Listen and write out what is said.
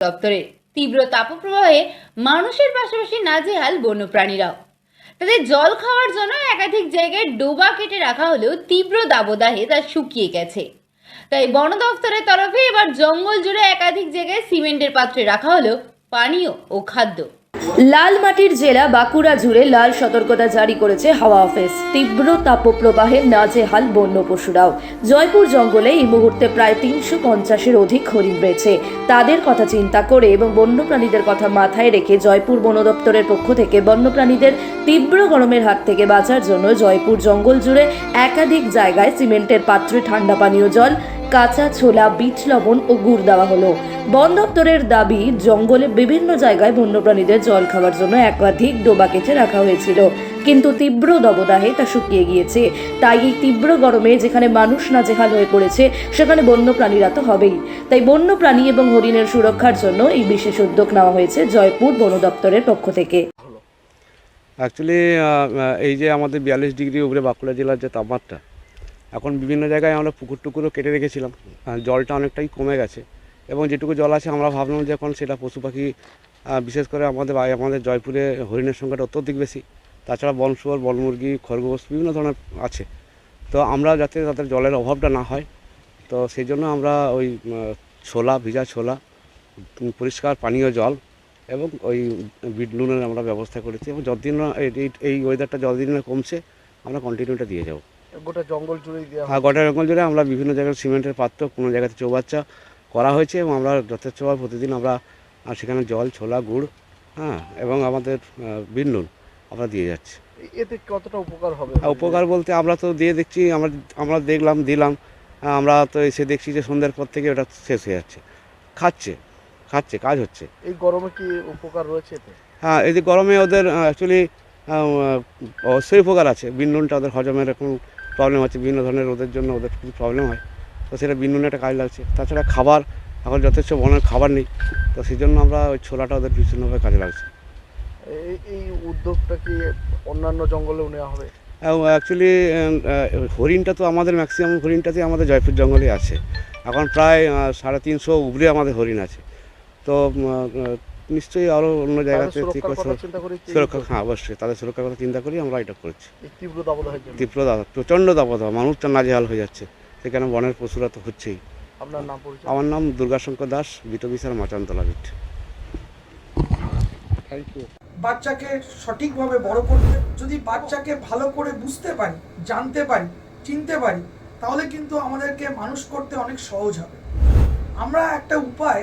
দপ্তরে তীব্র তাপপ্রবাহে মানুষের পাশাপাশি নাজেহাল বন্যপ্রাণীরাও। তাদের জল খাওয়ার জন্য একাধিক জায়গায় ডোবা কেটে রাখা হলেও তীব্র দাবদাহে তা শুকিয়ে গেছে। তাই বন দফতরের তরফে এবার জঙ্গল জুড়ে একাধিক জায়গায় সিমেন্টের পাত্রে রাখা হলো পানীয় ও খাদ্য। লাল মাটির জেলা বাঁকুড়া জুড়ে লাল সতর্কতা জারি করেছে হাওয়া অফিস। তীব্র তাপপ্রবাহে নাজেহাল বন্য পশুরাও জয়পুর জঙ্গলে এই মুহূর্তে প্রায় তিনশো পঞ্চাশের অধিক হরিণ রয়েছে। তাদের কথা চিন্তা করে এবং বন্যপ্রাণীদের কথা মাথায় রেখে জয়পুর বন দপ্তরের পক্ষ থেকে বন্যপ্রাণীদের তীব্র গরমের হাত থেকে বাঁচার জন্য জয়পুর জঙ্গল জুড়ে একাধিক জায়গায় সিমেন্টের পাত্রে ঠান্ডা পানীয় জল কাঁচা ছোলা, বীজ লবণ ও গুড় দেওয়া হলো। বন দপ্তরের দাবি, জঙ্গলে বিভিন্ন জায়গায় বন্যপ্রাণীদের জল খাওয়ার জন্য একাধিক ডোবা কেটে রাখা হয়েছিল। কিন্তু তীব্র দবদাহে তা শুকিয়ে গিয়েছে। তাই এই তীব্র গরমে যেখানে মানুষ না নাজেহাল হয়ে পড়েছে, সেখানে বন্যপ্রাণীরা তো হবেই। তাই বন্যপ্রাণী এবং হরিণের সুরক্ষার জন্য এই বিশেষ উদ্যোগ নেওয়া হয়েছে জয়পুর বন দপ্তরের পক্ষ থেকে। অ্যাকচুয়ালি এই যে আমাদের বিয়াল্লিশ ডিগ্রি উপরে বাঁকুড়া জেলার যে তাপমাত্রা এখন বিভিন্ন জায়গায় আমরা পুকুর টুকুরও কেটে রেখেছিলাম। জলটা অনেকটাই কমে গেছে। এবং যেটুকু জল আছে, আমরা ভাবলাম যে এখন সেটা পশু পাখি বিশেষ করে আমাদের আমাদের জয়পুরে হরিণের সংখ্যাটা অত্যধিক বেশি। তাছাড়া বনশুয়ার বনমুরগি খরগোশ বিভিন্ন ধরনের আছে। তো আমরা যাতে তাদের জলের অভাবটা না হয়, তো সেই জন্য আমরা ওই ছোলা, ভিজা ছোলা পরিষ্কার পানীয় জল এবং ওই বিট নুনের আমরা ব্যবস্থা করেছি। এবং যতদিন এই ওয়েদারটা যতদিন না কমছে, আমরা কন্টিনিউটা দিয়ে যাব। গোটা জঙ্গল দেওয়া আর গোটা জঙ্গল জুড়ে আমরা বিভিন্ন জায়গায় সিমেন্টের পাত্র কোনো জায়গাতে চৌবাচ্চা করা হয়েছে এবং আমরা যথেচ্ছভাবে প্রতিদিন আমরা সেখানে জল ছোলা গুড় হ্যাঁ এবং আমাদের বিট নুন আমরা দিয়ে যাচ্ছি। এতে কতটা উপকার হবে? উপকার বলতে আমরা তো দিয়ে দেখছি আমরা আমরা দেখলাম দিলাম আমরা তো এসে দেখছি যে সন্ধ্যার পর থেকে ওটা শেষ হয়ে যাচ্ছে। খাচ্ছে খাচ্ছে কাজ হচ্ছে। এই গরমে কি উপকার রয়েছে হ্যাঁ এই যে গরমে ওদের অ্যাকচুয়ালি অবশ্যই উপকার আছে। বিনুনটা ওদের হজমের এরকম প্রবলেম আছে বিভিন্ন ধরনের ওদের জন্য ওদের খুব প্রবলেম হয়। তো সেটা বিনুনে একটা কাজ লাগছে। তাছাড়া খাবার এখন যথেষ্ট বনের খাবার নেই। তো সেই জন্য আমরা ওই ছোলাটা ওদের ভীষণভাবে কাজে লাগছে। এই এই উদ্যোগটা কি অন্যান্য জঙ্গলেও নেওয়া হবে? অ্যাকচুয়ালি হরিণটা তো আমাদের ম্যাক্সিমাম হরিণটাতে আমাদের জয়পুর জঙ্গলে আছে। এখন প্রায় সাড়ে তিনশো উপরে আমাদের হরিণ আছে। তো নিশ্চয়ই আরও অন্য জায়গাতে সুরক্ষা হ্যাঁ অবশ্যই। তাদের সুরক্ষার কথা চিন্তা করি আমরা এটা করছি। তীব্র দাবদাহের জন্য। তীব্র দাদা প্রচণ্ড দাবদাহ মানুষটা নাজেহাল হয়ে যাচ্ছে। সেখানে বনের পশুরা তো হচ্ছেই। আমার নাম দুর্গাশঙ্কর দাস বিটবিসার মাচানতলা বিট। থ্যাংক ইউ বাচ্চাকে সঠিকভাবে বড় করতে যদি বাচ্চাকে ভালো করে বুঝতে পারি জানতে পারি চিনতে পারি তাহলে কিন্তু আমাদেরকে মানুষ করতে অনেক সহজ হবে। আমরা একটা উপায়